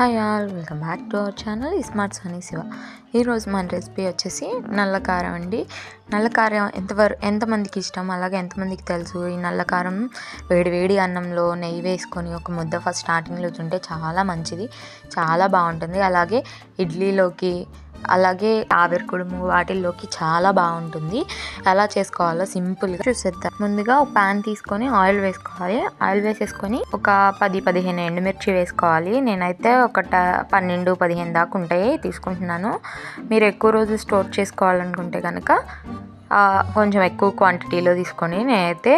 Hi all welcome back to our channel smart Soni Siva ఈరోజు మన recipe వచ్చేసి నల్లకారం అండి. నల్లకారం ఎంతవరకు ఎంతమందికి ఇష్టం? అలాగే ఎంతమందికి తెలుసు? ఈ నల్లకారం వేడివేడి వేడి వేడి అన్నంలో నెయ్యి వేసుకొని ఒక ముద్ద ఫస్ట్ స్టార్టింగ్లో తింటే చాలా మంచిది చాలా బాగుంటుంది. అలాగే ఇడ్లీలోకి అలాగే ఆవిరి కుడుము వాటిల్లోకి చాలా బాగుంటుంది. ఎలా చేసుకోవాలో సింపుల్గా చూసేద్దాం. ముందుగా ఒక ప్యాన్ తీసుకొని ఆయిల్ వేసుకోవాలి. ఆయిల్ వేసేసుకొని ఒక పది పదిహేను ఎండుమిర్చి వేసుకోవాలి. నేనైతే ఒక పన్నెండు పదిహేను దాకా ఉంటాయి తీసుకుంటున్నాను. మీరు ఎక్కువ రోజులు స్టోర్ చేసుకోవాలనుకుంటే కనుక కొంచెం ఎక్కువ క్వాంటిటీలో తీసుకొని నేనైతే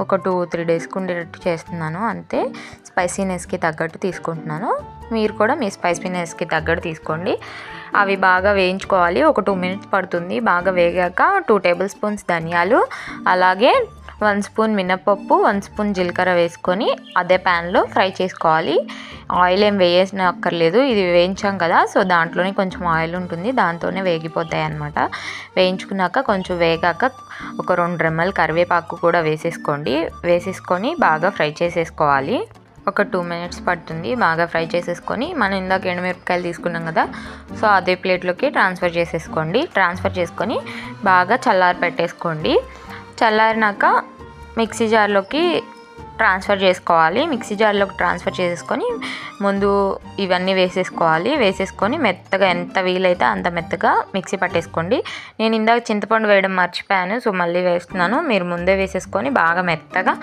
ఒక టూ త్రీ డేస్కి ఉండేటట్టు చేస్తున్నాను. అంతే. స్పైసీనెస్కి తగ్గట్టు తీసుకుంటున్నాను. మీరు కూడా మీ స్పైసీనెస్కి తగ్గట్టు తీసుకోండి. అవి బాగా వేయించుకోవాలి. ఒక టూ మినిట్స్ పడుతుంది. బాగా వేగాక టూ టేబుల్ స్పూన్స్ ధనియాలు అలాగే వన్ స్పూన్ మినపప్పు వన్ స్పూన్ జీలకర్ర వేసుకొని అదే ప్యాన్లో ఫ్రై చేసుకోవాలి. ఆయిల్ ఏం వేయేసిన అక్కర్లేదు ఇది వేయించాం కదా సో దాంట్లోనే కొంచెం ఆయిల్ ఉంటుంది దాంతోనే వేగిపోతాయి అన్నమాట. వేయించుకున్నాక కొంచెం వేగాక ఒక రెండు రెమ్మలు కరివేపాకు కూడా వేసేసుకోండి. వేసేసుకొని బాగా ఫ్రై చేసేసుకోవాలి. ఒక టూ మినిట్స్ పడుతుంది బాగా ఫ్రై చేసేసుకొని మనం ఇందాక ఎండుమిరపకాయలు తీసుకున్నాం కదా సో అదే ప్లేట్లోకి ట్రాన్స్ఫర్ చేసేసుకోండి. ట్రాన్స్ఫర్ చేసుకొని బాగా చల్లారి పెట్టేసుకోండి చల్లారినాక మిక్సీ జార్లోకి ట్రాన్స్ఫర్ చేసుకోవాలి. మిక్సీ జార్లోకి ట్రాన్స్ఫర్ చేసుకొని ముందు ఇవన్నీ వేసేసుకోవాలి. వేసేసుకొని మెత్తగా ఎంత వీలైతే అంత మెత్తగా మిక్సీ పట్టేసుకోండి. నేను ఇందాక చింతపండు వేయడం మర్చిపోయాను సో మళ్ళీ వేస్తున్నాను. మీరు ముందే వేసేసుకొని బాగా మెత్తగా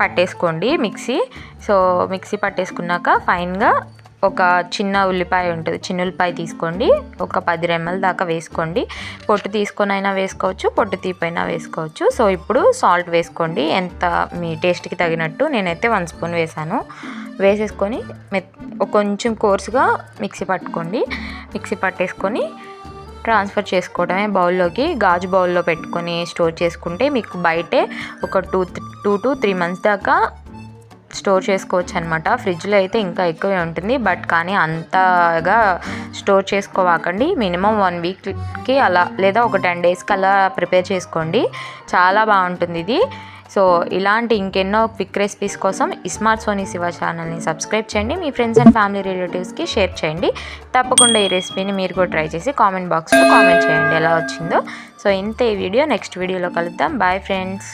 పట్టేసుకోండి మిక్సీ. సో మిక్సీ పట్టేసుకున్నాక ఫైన్గా ఒక చిన్న ఉల్లిపాయ ఉంటుంది. చిన్న ఉల్లిపాయ తీసుకోండి. ఒక పది రెమ్మల దాకా వేసుకోండి. పొట్టు తీసుకొని అయినా వేసుకోవచ్చు పొట్టు తీపైనా వేసుకోవచ్చు. సో ఇప్పుడు సాల్ట్ వేసుకోండి. ఎంత మీ టేస్ట్కి తగినట్టు నేనైతే వన్ స్పూన్ వేసాను. వేసేసుకొని మెత్ కొంచెం కోర్సుగా మిక్సీ పట్టుకోండి. మిక్సీ పట్టేసుకొని ట్రాన్స్ఫర్ చేసుకోవడమే బౌల్లోకి. గాజు బౌల్లో పెట్టుకొని స్టోర్ చేసుకుంటే మీకు బయటే ఒక two two to three months దాకా స్టోర్ చేసుకోవచ్చు అనమాట ఫ్రిడ్జ్లో అయితే ఇంకా ఎక్కువే ఉంటుంది. బట్ కానీ అంతగా స్టోర్ చేసుకోవాకండి. మినిమం వన్ వీక్కి అలా లేదా ఒక టెన్ డేస్కి అలా ప్రిపేర్ చేసుకోండి. చాలా బాగుంటుంది ఇది. సో ఇలాంటి ఇంకెన్నో క్విక్ రెసిపీస్ కోసం స్మార్ట్ సోనీ శివ ఛానల్ని సబ్స్క్రైబ్ చేయండి. మీ ఫ్రెండ్స్ అండ్ ఫ్యామిలీ రిలేటివ్స్కి షేర్ చేయండి. తప్పకుండా ఈ రెసిపీని మీరు కూడా ట్రై చేసి కామెంట్ బాక్స్లో కామెంట్ చేయండి ఎలా వచ్చిందో. సో ఇంత ఈ వీడియో. నెక్స్ట్ వీడియోలో కలుద్దాం. Bye friends.